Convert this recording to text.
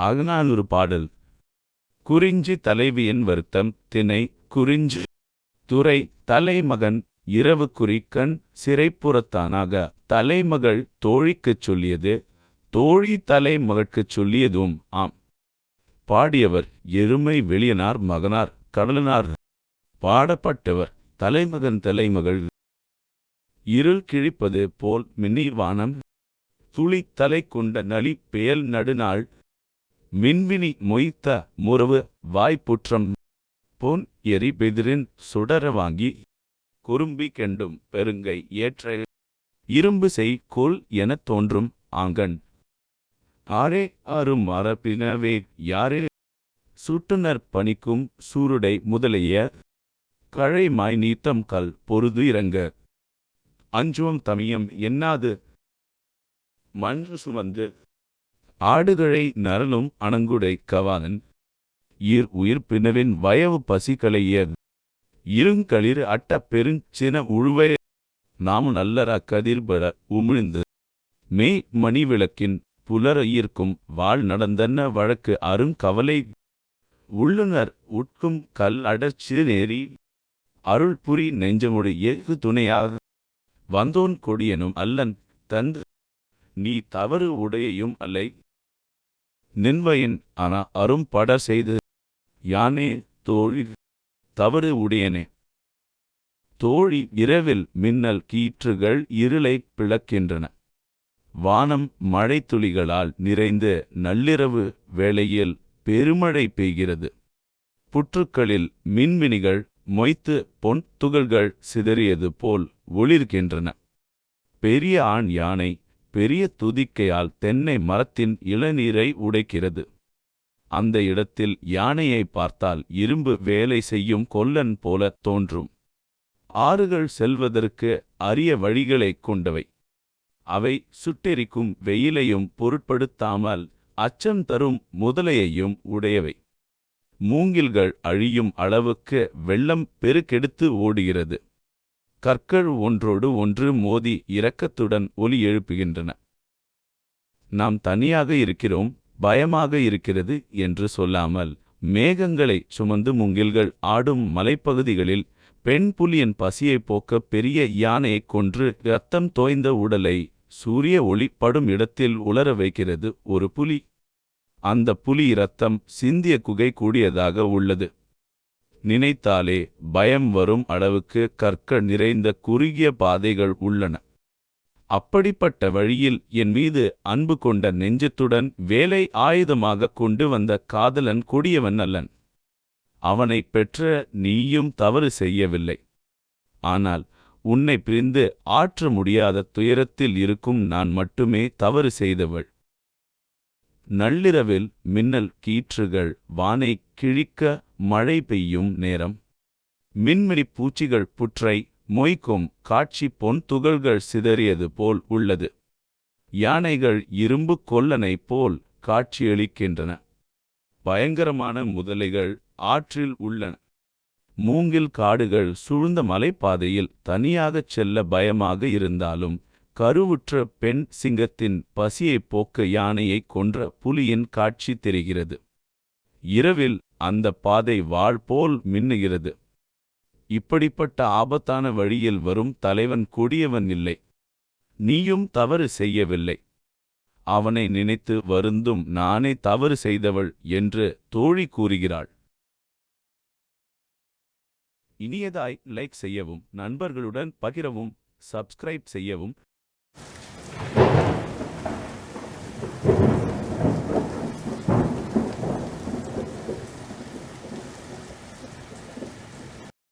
அகநானூறு பாடல். குறிஞ்சி தலைவியின் வருத்தம் திணை குறிஞ்சு துறை தலைமகன் இரவு குறிக்கண் சிறைப்புறத்தானாக தலைமகள் தோழிக்குச் சொல்லியது தோழி தலைமகற்குச் சொல்லியதும் ஆம். பாடியவர் எருமை வெளியனார் மகனார் கடலனார் பாடப்பட்டவர் தலைமகன் தலைமகள். இருள் கிழிப்பது போல் மின்னிவானம் துளி தலை கொண்ட நலி பெயல் நடுநாள் மின்வினி மொய்த்த முறவு வாய்ப்புற்றம். பொன் எரி பெதிரின் சுடர வாங்கி குறும்பி கெண்டும் பெருங்கை ஏற்ற. இரும்பு செய் கோல் எனத் தோன்றும் ஆங்கண். ஆரே ஆறு மரபினவே யாரே. சுட்டுனர் பணிக்கும் சூருடை முதலிய கழை மாய் நீத்தம் கல் பொருது இறங்க அஞ்சுவம் தமியம் என்னாது? மன்று சுமந்து ஆடுகளை நரலும் அணங்குடை கவானன். ஈர் உயிர் பினவின் வயவு பசிகளைய இருங்களிர் அட்ட பெருஞ் சின உழுவை நாம் நல்லற கதிர்பட உமிழ்ந்து. மே மணி விளக்கின் புலர ஈர்க்கும் வாழ் நடந்தன்ன வழக்கு அரும் கவலை? உள்ளுணர் உட்கும் கல் அடர்ச்சி நேரி அருள் புரி நெஞ்சமுடு எஃகு துணையாக வந்தோன் கொடியனும் அல்லன் தந்து. நீ தவறு உடையையும் அல்லை. நின்வயின் ஆனா அரும் பட செய்து யானே தோழி தவறு உடையனே. தோழி இரவில் மின்னல் கீற்றுகள் இருளை பிளக்கின்றன. வானம் மழைத்துளிகளால் நிறைந்து நள்ளிரவு வேளையில் பெருமழை பெய்கிறது. புற்றுக்களில் மின்மினிகள் மொய்த்து பொன் துகள்கள் சிதறியது போல் ஒளிர்கின்றன. பெரிய ஆண் யானை பெரிய துதிக்கையால் தென்னை மரத்தின் இளநீரை உடைக்கிறது. அந்த இடத்தில் யானையை பார்த்தால் இரும்பு வேலை செய்யும் கொல்லன் போல தோன்றும். ஆறுகள் செல்வதற்கு அரிய வழிகளைக் கொண்டவை. அவை சுட்டெரிக்கும் வெயிலையும் பொருட்படுத்தாமல் அச்சம் தரும் முதலையையும் உடையவை. மூங்கில்கள் அழியும் அளவுக்கு வெள்ளம் பெருக்கெடுத்து ஓடுகிறது. கற்கள் ஒன்றோடு ஒன்று மோதி இரக்கத்துடன் ஒலி எழுப்புகின்றன. நாம் தனியாக இருக்கிறோம் பயமாக இருக்கிறது என்று சொல்லாமல் மேகங்களை சுமந்து முங்கில்கள் ஆடும் மலைப்பகுதிகளில் பெண் புலியின் பசியைப் போக்க பெரிய யானையைக் கொன்று இரத்தம் தோய்ந்த உடலை சூரிய ஒளி படும் இடத்தில் உலர வைக்கிறது ஒரு புலி. அந்த புலி இரத்தம் சிந்திய குகை கூடியதாக உள்ளது. நினைத்தாலே பயம் வரும் அளவுக்கு கற்கள் நிறைந்த குறுகிய பாதைகள் உள்ளன. அப்படிப்பட்ட வழியில் என் மீது அன்பு கொண்ட நெஞ்சத்துடன் வேலை ஆயுதமாக கொண்டு வந்த காதலன் கொடியவன் அல்லன். அவனைப் பெற்ற நீயும் தவறு செய்யவில்லை. ஆனால் உன்னை பிரிந்து ஆற்ற முடியாத துயரத்தில் இருக்கும் நான் மட்டுமே தவறு செய்தவள். நள்ளிரவில் மின்னல் கீற்றுகள் வானை கிழிக்க மழை பெய்யும் நேரம். மின்மினி பூச்சிகள் புற்றை மொய்க்கும் காட்சி பொன் துகள்கள் சிதறியது போல் உள்ளது. யானைகள் இரும்பு கொல்லனைப் போல் காட்சியளிக்கின்றன. பயங்கரமான முதலைகள் ஆற்றில் உள்ளன. மூங்கில் காடுகள் சூழ்ந்த மலைப்பாதையில் தனியாகச் செல்ல பயமாக இருந்தாலும் கருவுற்ற பெண் சிங்கத்தின் பசியைப் போக்க யானையைக் கொன்ற புலியின் காட்சி தெரிகிறது. இரவில் அந்த பாதை வாழ் போல் மின்னுகிறது. இப்படிப்பட்ட ஆபத்தான வழியில் வரும் தலைவன் கொடியவன் இல்லை. நீயும் தவறு செய்யவில்லை. அவனை நினைத்து வருந்தும் நானே தவறு செய்தவள் என்று தோழி கூறுகிறாள். இனியதாய் லைக் செய்யவும் நண்பர்களுடன் பகிரவும் சப்ஸ்கிரைப் செய்யவும்